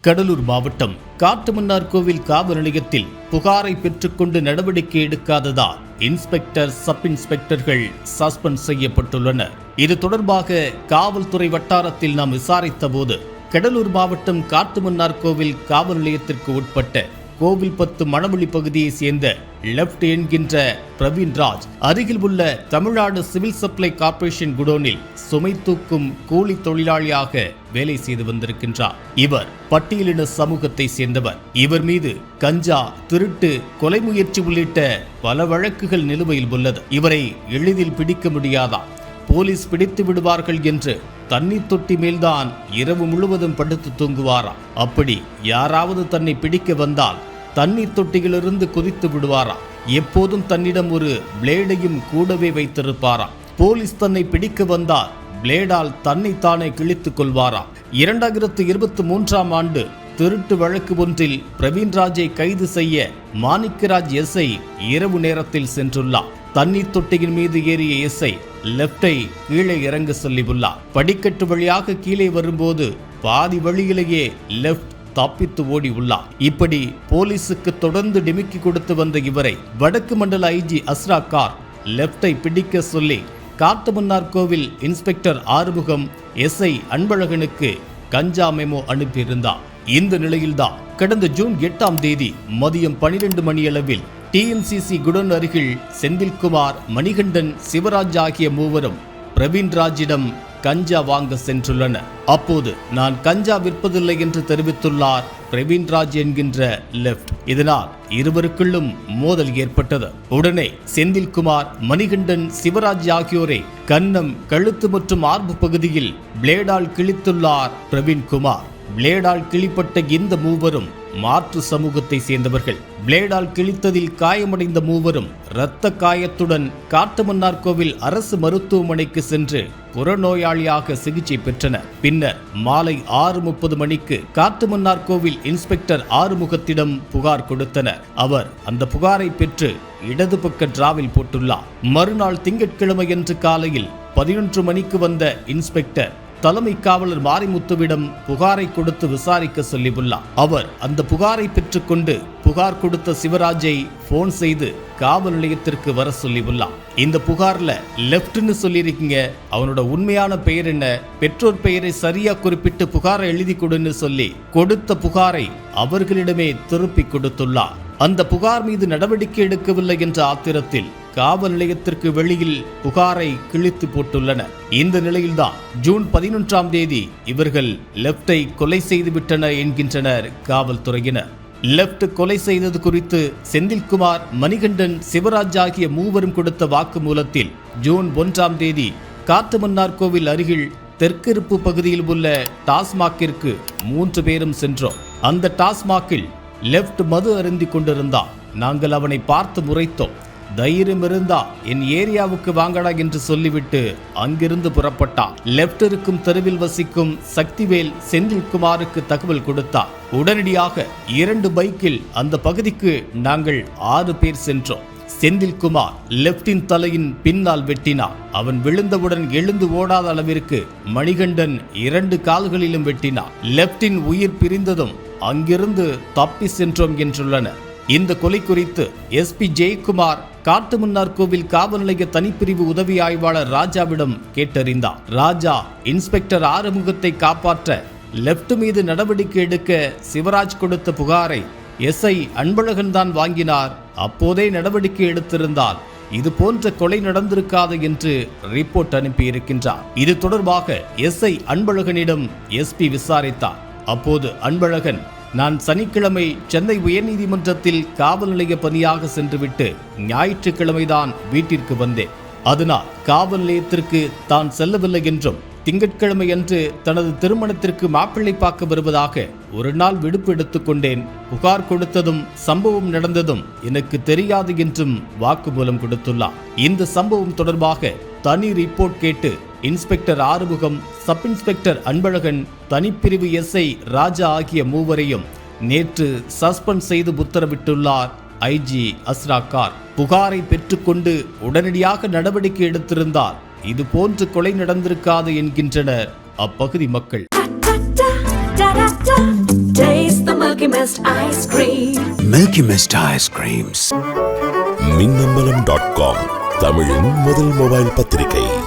கடலூர் மாவட்டம் காட்டுமன்னார் கோவில் காவல் நிலையத்தில் புகாரை பெற்றுக்கொண்டு நடவடிக்கை எடுக்காததால் இன்ஸ்பெக்டர் சப் இன்ஸ்பெக்டர்கள் சஸ்பெண்ட் செய்யப்பட்டுள்ளனர். இது தொடர்பாக காவல்துறை வட்டாரத்தில் நாம் விசாரித்த போது கடலூர் மாவட்டம் காட்டுமன்னார் கோவில் காவல் நிலையத்திற்கு உட்பட்ட கோவில்பத்து மணவெளி பகுதியைச் சேர்ந்த லெப்ட் என்கின்ற பிரவீன் ராஜ். அருகில் உள்ள தமிழ்நாடு சிவில் சப்ளை கார்ப்பரேஷன் குடோனில் சுமை தூக்கும் கூலி தொழிலாளியாக வேலை செய்து வந்திருக்கின்றார். இவர் பட்டியலின சமூகத்தை சேர்ந்தவர். இவர் மீது கஞ்சா திருட்டு கொலை முயற்சி உள்ளிட்ட பல வழக்குகள் நிலுவையில் உள்ளது. இவரை எளிதில் பிடிக்க முடியாதா? போலீஸ் பிடித்து விடுவார்கள் என்று தண்ணீர் தொட்டி மேல்தான் இரவு முழுவதும் படுத்து தூங்குவாராம் அப்படி யாராவது தன்னை பிடிக்க வந்தால் தண்ணீர் தொட்டியிலிருந்து குதித்து விடுவாராம் எப்போதும் தன்னிடம் ஒரு பிளேடையும் கூடவே வைத்திருப்பாராம் போலீஸ் தன்னை பிடிக்க வந்தால் பிளேடால் தன்னை தானே கிழித்துக் கொள்வாராம் இரண்டாயிரத்து இருபத்தி மூன்றாம் ஆண்டு திருட்டு வழக்கு ஒன்றில் பிரவீன்ராஜை கைது செய்ய மாணிக்கராஜ் எஸ்ஐ இரவு நேரத்தில் சென்றுள்ளார். தண்ணீர் தொட்டியின் மீது ஏறிய எஸ்ஐ லெப்டை கீழே இறங்க சொல்லியுள்ளார். படிக்கட்டு வழியாக கீழே வரும்போது பாதி வழியிலேயே லெப்ட் தப்பித்து ஓடி உள்ளார் இப்படி போலீசுக்கு தொடர்ந்து டிமிக்கி கொடுத்து வந்த இவரை வடக்கு மண்டல ஐஜி அஸ்ரா கார் லெப்டை பிடிக்க சொல்லி காட்டுமன்னார் கோவில் இன்ஸ்பெக்டர் ஆறுமுகம் எஸ்ஐ அன்பழகனுக்கு கஞ்சா மெமோ அனுப்பியிருந்தார். இந்த நிலையில்தான் கடந்த ஜூன் எட்டாம் தேதி மதியம் பனிரெண்டு மணியளவில் டிஎன்சிசி குடன் அருகில் செந்தில்குமார் மணிகண்டன் சிவராஜ் ஆகிய மூவரும் பிரவீன்ராஜிடம் கஞ்சா வாங்க சென்றுள்ளனர் அப்போது நான் கஞ்சா விற்பதில்லை என்று தெரிவித்துள்ளார் பிரவீன்ராஜ் என்கின்ற லெப்ட் இதனால் இருவருக்குள்ளும் மோதல் ஏற்பட்டது. உடனே செந்தில்குமார் மணிகண்டன் சிவராஜ் ஆகியோரை கன்னம் கழுத்து மற்றும் ஆர்பு பகுதியில் பிளேடால் கிழித்துள்ளார் பிரவீன்குமார். பிளேடால் கிழிப்பட்ட இந்த மூவரும் மாற்று சமூகத்தை சேர்ந்தவர்கள். பிளேடால் கிழித்ததில் காயமடைந்த மூவரும் இரத்த காயத்துடன் காட்டுமன்னார்கோவில் அரசு மருத்துவமனைக்கு சென்று புறநோயாளியாக சிகிச்சை பெற்றனர். பின்னர் மாலை ஆறு முப்பது மணிக்கு காட்டுமன்னார்கோவில் இன்ஸ்பெக்டர் ஆறுமுகத்திடம் புகார் கொடுத்தனர். அவர் அந்த புகாரை பெற்று இடது பக்க டிராவில் போட்டுள்ளார். மறுநாள் திங்கட்கிழமையன்று காலையில் பதினொன்று மணிக்கு வந்த இன்ஸ்பெக்டர் தலைமை காவலர் மாரிமுத்துவிடம் புகாரை கொடுத்து விசாரிக்க சொல்லியுள்ளார். அவர் அந்த புகாரை பெற்றுக்கொண்டு புகார் கொடுத்த சிவராஜை போன் செய்து காவல் நிலையத்திற்கு வர சொல்லியுள்ளார். இந்த புகார்ல லெப்ட்னு சொல்லியிருக்கீங்க. அவனோட உண்மையான பெயர் என்ன? பெற்றோர் பெயரை சரியா குறிப்பிட்டு புகாரை எழுதி கொடுன்னு சொல்லி கொடுத்த புகாரை அவர்களிடமே திருப்பி கொடுத்துள்ளார். அந்த புகார் மீது நடவடிக்கை எடுக்கவில்லை என்ற ஆத்திரத்தில் காவல் நிலையத்திற்கு வெளியில் புகாரை கிழித்து போட்டுள்ளனர் இந்த நிலையில்தான் ஜூன் பதினொன்றாம் தேதி இவர்கள் லெப்டை கொலை செய்து விட்டனர் என்கின்றனர் காவல்துறையினர். லெப்ட் கொலை செய்தது குறித்து செந்தில்குமார் மணிகண்டன் சிவராஜ் ஆகிய மூவரும் கொடுத்த வாக்குமூலத்தில் ஜூன் ஒன்றாம் தேதி காட்டுமன்னார் கோவில் அருகில் தெற்கிருப்பு பகுதியில் உள்ள டாஸ்மாக்கிற்கு மூன்று பேரும் சென்றோம். அந்த டாஸ்மாக்கில் லெப்ட் மது அருந்தி கொண்டிருந்தான். நாங்கள் அவனை பார்த்து முறைத்தோம். தைரியம் இருந்தா என் ஏரியாவுக்கு வாங்கடா என்று சொல்லிவிட்டு அங்கிருந்து புறப்பட்டான் லெப்ட் இருக்கும் தெருவில் வசிக்கும் சக்திவேல் செந்தில்குமாருக்கு தகவல் கொடுத்தார் உடனடியாக இரண்டு பைக்கில் அந்த பகுதிக்கு நாங்கள் ஆறு பேர் சென்றோம். செந்தில்குமார் லெப்டின் தலையின் பின்னால் வெட்டினார் அவன் விழுந்தவுடன் எழுந்து ஓடாத அளவிற்கு மணிகண்டன் இரண்டு கால்களிலும் வெட்டினார் லெப்டின் உயிர் பிரிந்ததும் அங்கிருந்து தப்பி சென்றோம் என்றுள்ளனர் இந்த கொலை குறித்து எஸ்பி ஜெயக்குமார் காட்டுமன்னார் கோவில் காவல் நிலைய தனிப்பிரிவு உதவி ஆய்வாளர் ராஜாவிடம் கேட்டறிந்தார். ராஜா இன்ஸ்பெக்டர் ஆறுமுகத்தை காப்பாற்ற லெப்ட் மீது நடவடிக்கை எடுக்க சிவராஜ் கொடுத்த புகாரை எஸ்ஐ அன்பழகன் தான் வாங்கினார். அப்போதே நடவடிக்கை எடுத்திருந்தால் இது போன்ற கொலை நடந்திருக்காது என்று ரிப்போர்ட் அனுப்பியிருக்கின்றார். இது தொடர்பாக எஸ்ஐ அன்பழகனிடம் எஸ்பி விசாரித்தார். அப்போது அன்பழகன் நான் சனிக்கிழமை சென்னை உயர்நீதிமன்றத்தில் காவல் நிலைய பணியாக சென்றுவிட்டு ஞாயிற்றுக்கிழமைதான் வீட்டிற்கு வந்தேன். அதனால் காவல் நிலையத்திற்கு தான் செல்லவில்லை என்றும் திங்கட்கிழமை அன்று தனது திருமணத்திற்கு மாப்பிள்ளை பார்க்க வருவதாக ஒரு நாள் விடுப்பு எடுத்துக்கொண்டேன் புகார் கொடுத்ததும் சம்பவம் நடந்ததும் எனக்கு தெரியாது என்றும் வாக்குமூலம் கொடுத்துள்ளார். இந்த சம்பவம் தொடர்பாக தனி ரிப்போர்ட் கேட்டு inspector Arumugam sub inspector Anbazhagan தனிப்பிரிவு SI Raja ஆகிய மூவரையும் நேற்று சஸ்பெண்ட் செய்து உத்தரவிட்டுள்ளார். ஐஜி அஸ்ரா கார் புகாரை பெற்றுக்கொண்டு உடனடியாக நடவடிக்கை எடுத்திருந்தால் இது போன்று கொலை நடந்திருக்காது என்கின்றனர். அப்பகுதி மக்கள். மின்னம்பலம் டாட் காம் தமிழின் முதல் மொபைல் பத்திரிகை.